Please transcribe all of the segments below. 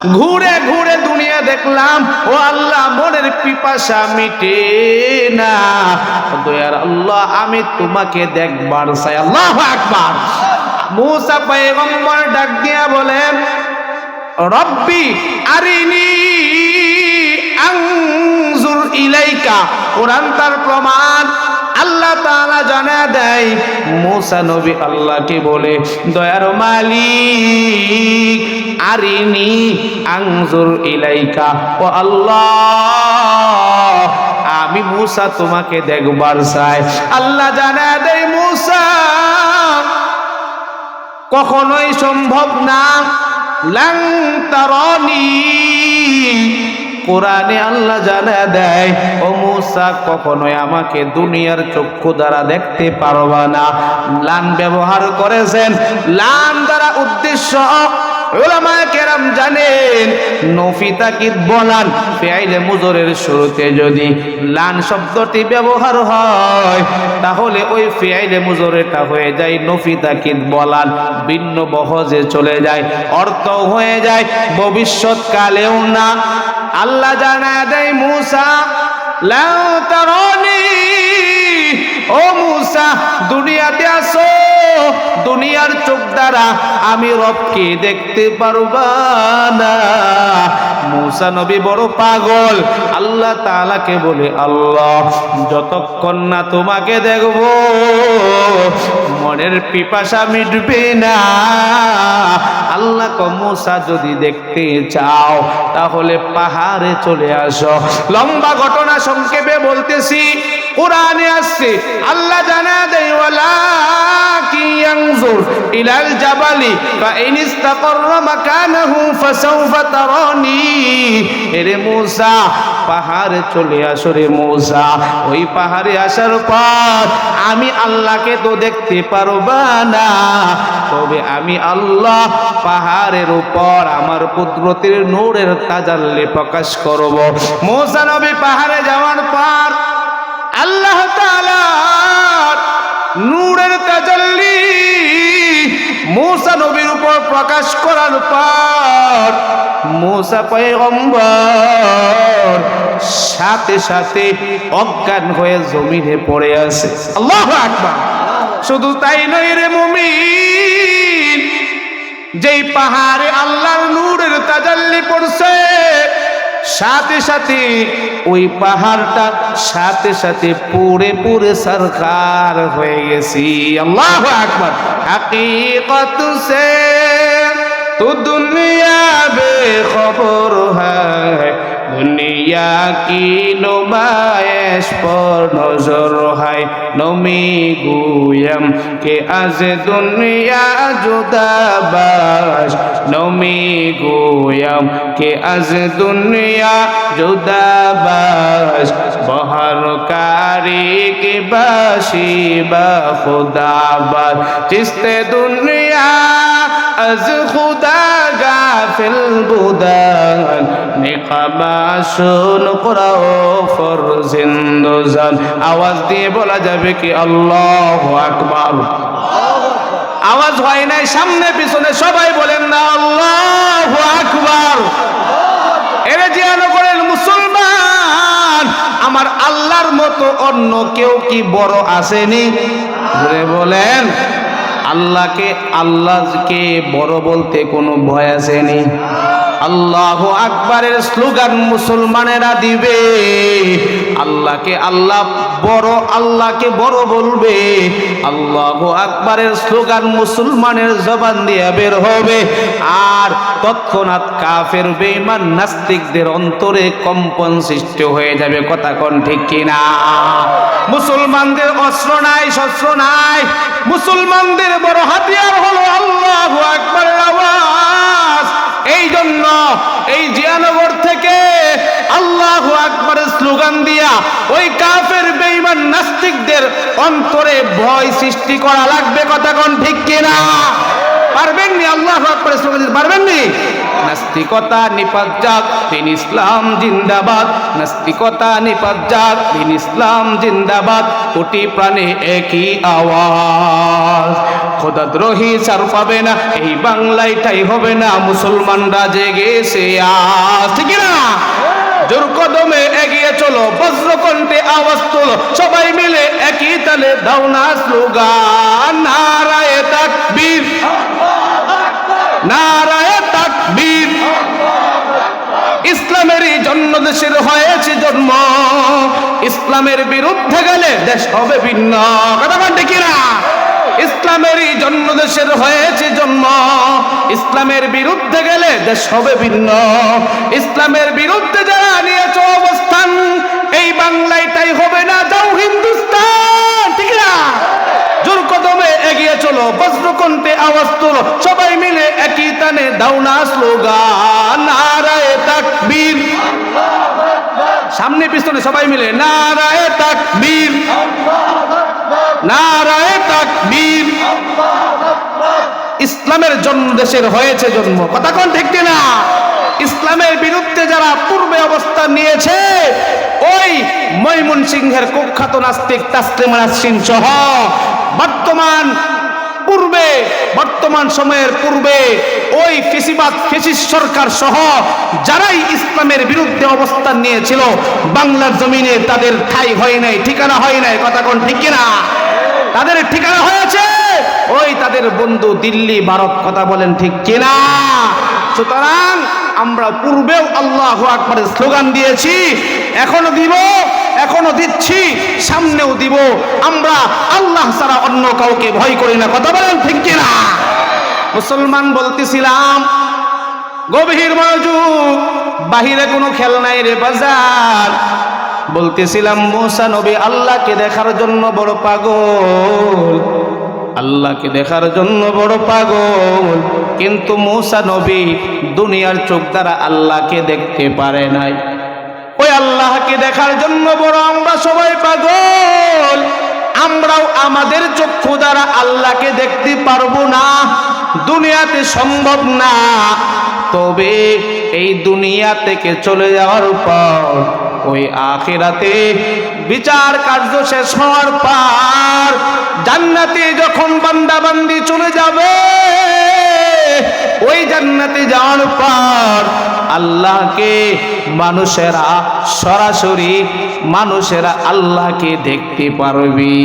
ঘুরে ঘুরে দুনিয়া দেখলাম, ও আল্লাহ, মনের পিপাসা মিটে না। আল্লাহ, আমি তোমাকে দেখবার চাই। আল্লাহ আকবার। মুসা পয়গম্বর ডাক দিয়া বলেন, রব্বি আরিনি ইলাইকা। কোরআন তার প্রমাণ। আল্লাহ তাআলা জানা দেয়, মুসা নবী আল্লাহকে বলে, দয়ার মালিক, আরিনি, আনজুর ইলাইকা। ও আল্লাহ, আমি মুসা তোমাকে দেখবার চাই। আল্লাহ জানা দেয়, মুসা, কখনোই সম্ভব না। লাং তারনি কোরআনে আল্লাহ জানা দেয়, ও মুসা, কখনোই আমাকে দুনিয়ার চক্ষু দ্বারা দেখতে পারবা না। লান ব্যবহার করেছেন। লান দ্বারা উদ্দেশ্য ওলামায়ে কেরাম জানেন নফি তাকিদ বলান? মুজরের শুরুতে যদি শব্দটি ব্যবহার হয়, তাহলে ওই হয়ে যায় নফি বলান? ভিন্ন বহজে চলে যায় অর্থ হয়ে যায়, ভবিষ্যৎকালেও না। আল্লাহ জানা দেয়, মুসা লাউ দুনিয়ার চোখ দ্বারা আমি রবকে দেখতে পারবা না। মুসা নবী বড় পাগল। আল্লাহ তাআলাকে বলে, আল্লাহ, যতক্ষণ না তোমাকে দেখব, মনের পিপাসা মিটবে না। আল্লাহ ক মুসা যদি দেখতে চাও, তাহলে পাহাড়ে চলে আসো। লম্বা ঘটনা সংক্ষেপে বলতেছি। কোরআনে আসছে, আল্লাহ জানা দেয় আমি আল্লাহকে তো দেখতে পারবা না, তবে আমি আল্লাহ পাহাড়ের উপর আমার কুদরতের নূরের তাজাল্লে প্রকাশ করব। মৌসা নবী পাহাড়ে যাওয়ার পর আল্লাহ নূরের তাজাল্লি মূসা নবীর উপর প্রকাশ করার পর মূসা পয়গম্বর সাথে সাথে অজ্ঞান হয়ে জমিনে পড়ে আছে আল্লাহু আকবার। শুধু তাই নয় রে মুমিন, যেই পাহাড়ে আল্লাহর নূরের তাজাল্লি পড়ছে সাথে সাথে ওই পাহাড়টা সাথে সাথে পুরে পুরে সরকার হয়ে গেছি। আল্লাহ আকবার। হাকিকত সে, তো দুনিয়া বে খবর হয় ইয়াকিন বায়েস পর নজর হাই নমি গুয়াম, কে আজ দুনিয়া জুদাবাস নমি গুয়াম, কে আজ দুনিয়া জুদাবাস বহর কারি কে বাসি বা খুদাবাস চিস্তে দুনিয়া আজ খুদা গাফিল বুদান নিকাবাসুন কুরাও ফরজিন্দুজান আওয়াজ দিয়ে বলা যাবে কি আল্লাহু আকবার। আওয়াজ হয় নাই, সামনে পিছনে সবাই বলেন না, আল্লাহু আকবার। এর জিয়ানো করেন মুসলমান, আমার আল্লাহর মতো অন্য কেউ কি বড় আসেনি? বলেন। আল্লাহকে আল্লাহকে বড় বলতে কোনো ভয় আসেনি। আল্লাহ আকবরের স্লোগান মুসলমানেরা দিবে। আল্লাহকে আল্লাহ বড়, আল্লাহকে বড় বলবে। আল্লাহ আকবরের স্লোগান মুসলমানের জবান দিয়ে বের হবে। আর তৎক্ষণাৎ কাফের, বেঈমান নাস্তিকদের অন্তরে কম্পন সৃষ্টি হয়ে যাবে। কথা কোন ঠিক কিনা? মুসলমানদের অস্ত্র নাই, শস্ত্র নাই। মুসলমানদের বড় হাতিয়ার হলো আল্লাহ আকবরের এই জন্য এই জিয়ানগর থেকে আল্লাহ আকবরের স্লোগান দিয়া ওই কাফের বেঈমান নাস্তিকদের অন্তরে ভয় সৃষ্টি করা লাগবে, কথা কোন ঠিক কিনা? আল্লাহ স্লোগান দিতে? নাস্তিকতা নিপাত যাক ইসলাম জিন্দাবাদ। নাস্তিকতা নিপাত যাক ইসলাম জিন্দাবাদ। কোটি প্রাণে একই আওয়াজ। খোদাদ্রোহী সার পাবে না, এই বাংলাইটাই হবে না, মুসলমানরা জেগেছে আজ। ঠিক না জোর কদমে এগিয়ে চলো, বজ্রকণ্ঠে আওয়াজ তোলো, সবাই মিলে একই তালে দাও না স্লোগান। নারায়ে তাকবীর। নারায়ে তাকবীর। ইসলামেরই জন্ম দেশের হয়েছে জন্ম। ইসলামের বিরুদ্ধে গেলে দেশ হবে ভিন্ন। ইসলামেরই জন্ম, দেশের হয়েছে জন্ম। ইসলামের বিরুদ্ধে গেলে দেশ হবে ভিন্ন। ইসলামের বিরুদ্ধে যারা নিয়েছ অবস্থান, এই বাংলাইটাই হবে না যাও হিন্দুস্তান। ঠিক না? জোর কদমে এগিয়ে চলো, বজ্রকণ্ঠে আওয়াজ তোলো। সবাই মিলে একই তানে দাও না স্লোগান। নারায়ে তাকবীর। সামনে পিছনে সবাই মিলে, নারায়ে তাকবীর। নারায়ে তাকবীর। ইসলামের জন্ম দেশের হয়েছে জন্ম। কথা কোন ঠিক না ইসলামের বিরুদ্ধে যারা পূর্বে অবস্থান নিয়েছে, ওই ময়মন সিংহের কুখ্যাত নাস্তিক তাসলিম সিং সহ বর্তমান পূর্বে, বর্তমান সময়ের পূর্বে, ওই ফেসিবাদ, ফেসিস সরকার সহ যারাই ইসলামের বিরুদ্ধে অবস্থান নিয়েছিল, বাংলার জমিনে তাদের ঠাই হয় নাই, ঠিকানা হয় নাই, কথা কোন ঠিক কিনা? তাদের ঠিকানা হয়েছে। ওই তাদের বন্ধু দিল্লি, ভারত, কথা বলেন ঠিক কিনা? সুতরাং আমরা পূর্বেও আল্লাহ আকবরের স্লোগান দিয়েছি, এখনও দিব। এখনও দিচ্ছি, সামনেও দিব। আমরা আল্লাহ ছাড়া অন্য কাউকে ভয় করি না। কথা বলেন ঠিক কিনা? মুসলমান বলতেছিলাম, গভীর মনোযোগ, বাহিরে কোনো খেল নাই রে বাজার। বলতেছিলাম, মোসা নবী আল্লাহকে দেখার জন্য বড় পাগল। আল্লাহকে দেখার জন্য বড় পাগল। কিন্তু মৌসা নবী দুনিয়ার চোখ দ্বারা আল্লাহকে দেখতে পারে নাই। ওই আল্লাহকে দেখার জন্য বড় আমরা সবাই পাগল। আমরাও আমাদের চক্ষু দ্বারা আল্লাহকে দেখতে পারব না। দুনিয়াতে সম্ভব না। তবে এই দুনিয়া থেকে চলে যাওয়ার পর, ওই আখেরাতে বিচার কার্য শেষ হওয়ার পর, জান্নাতে যখন বান্দাবান্দি চলে যাবে ওই জান্নাতে যাওয়ার পর আল্লাহকে মানুষেরা সরাসরি মানুষেরা আল্লাহকে দেখতে পারবি।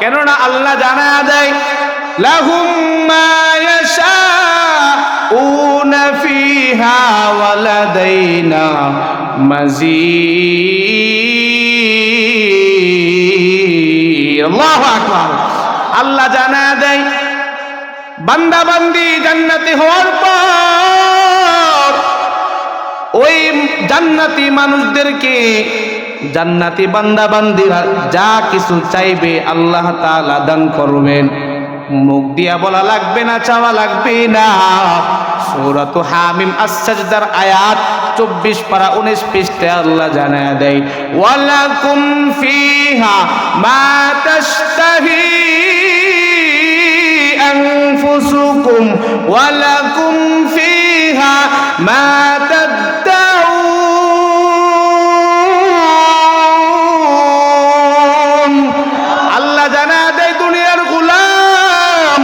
কেননা আল্লাহ জানা দেয় আল্লাহ জানা দেয় বান্দা বান্দি জান্নাতি হওয়ার পর ওই জান্নাতি মানুষদেরকে জান্নাতি বান্দা বান্দিরা যা কিছু চাইবে আল্লাহ তাআলা দান করবেন। মুখ দিয়া বলা লাগবে না, চাওয়া লাগবে না। সূরাতু হামিম আস-সাজদার আয়াত 24 পারা 19 পৃষ্ঠাে আল্লাহ জানায় দেয়, ওয়ালাকুম ফিহা মা তাশতাহি أنفسكم ولكم فيها ما تدعون আল্লাহ জানা দেয় দুনিয়ার গোলাম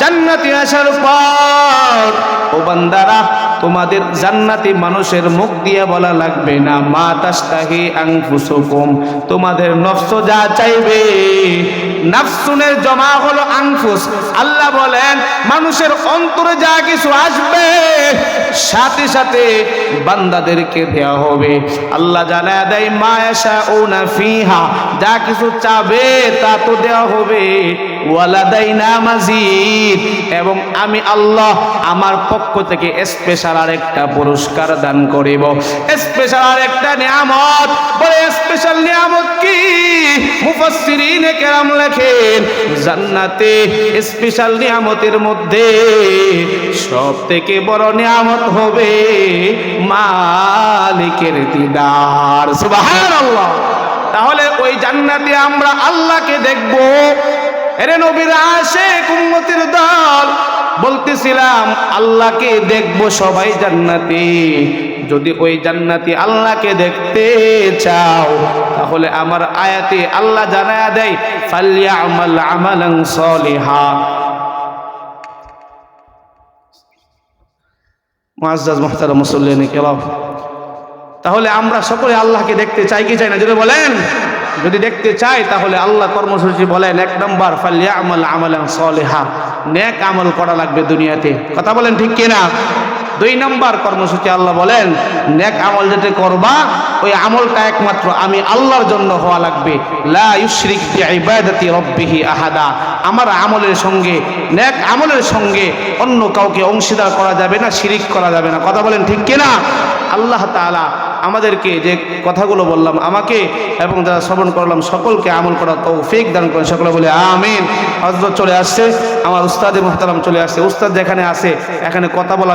জান্নাতি আসার পর ও বান্দারা তোমাদের জান্নাতি মানুষের মুখ দিয়ে বলা লাগবে না, মা তাস্তাহি আংফুসুকুম তোমাদের নফস যা চাইবে নাফসুনের জমা হলো আংফুস আল্লাহ বলেন, মানুষের অন্তরে যা কিছু আসবে, সাথে সাথে বান্দাদেরকে দেওয়া হবে। আল্লাহ জানা দেয় মায়াশা ও না ফিহা, যা কিছু চাবে তা তো দেওয়া হবে। ওয়ালাদাইনা মাজিদ। এবং আমি আল্লাহ আমার পক্ষ থেকে স্পেশাল আর একটা পুরস্কার দান করিব। স্পেশাল আর একটা নিয়ামত। বলে স্পেশাল নিয়ামত কি? মুফাসসিরিনে কেরাম লেখেন, জান্নাতে স্পেশাল নিয়ামতের মধ্যে সব থেকে বড় নিয়ামত হবে মালিকের দিদার। সুবহানাল্লাহ। তাহলে ওই জান্নাতে আমরা আল্লাহকে দেখব। এরে নবীর আসে কুম্মতির দল, বলতেছিলাম, আল্লাহকে দেখব সবাই জান্নাতে। যদি ওই জান্নাতি আল্লাহকে দেখতে চাও, তাহলে আমার আয়াতে আল্লাহ জানায়া দেয় ফালিয়া আমাল আমালান সলিহা। মুআজ্জাজ, মুহতারাম মুসল্লিন কেরাম তাহলে আমরা সকলে আল্লাহকে দেখতে চাই কি চাই না? যদি বলেন। যদি দেখতে চাই তাহলে আল্লাহ কর্মসূচি বলেন, এক নম্বর ফালিয়া আমল আমলেন সলেহা। নেক আমল করা লাগবে দুনিয়াতে। কথা বলেন ঠিক কিনা? দুই নম্বর কর্মসূচি আল্লাহ বলেন, নেক আমল যেটা করবা, ওই আমলটা একমাত্র আমি আল্লাহর জন্য হওয়া লাগবে। লা ইউশরিক বিইবাদাতি রাব্বিহি আহাদা। আমার আমলের সঙ্গে, নেক আমলের সঙ্গে অন্য কাউকে অংশীদার করা যাবে না, শিরিক করা যাবে না। কথা বলেন ঠিক কিনা? আল্লাহ তাআলা আমাদেরকে যে কথাগুলো বললাম, আমাকে এবং যারা শ্রবণ করলাম, সকলকে আমল করা তৌফিক দান করেন। সকলে বলে আমিন। হজরত চলে আসছে, আমার উস্তাদে মোহতারাম চলে আসছে। উস্তাদ যেখানে আসে এখানে কথা বলা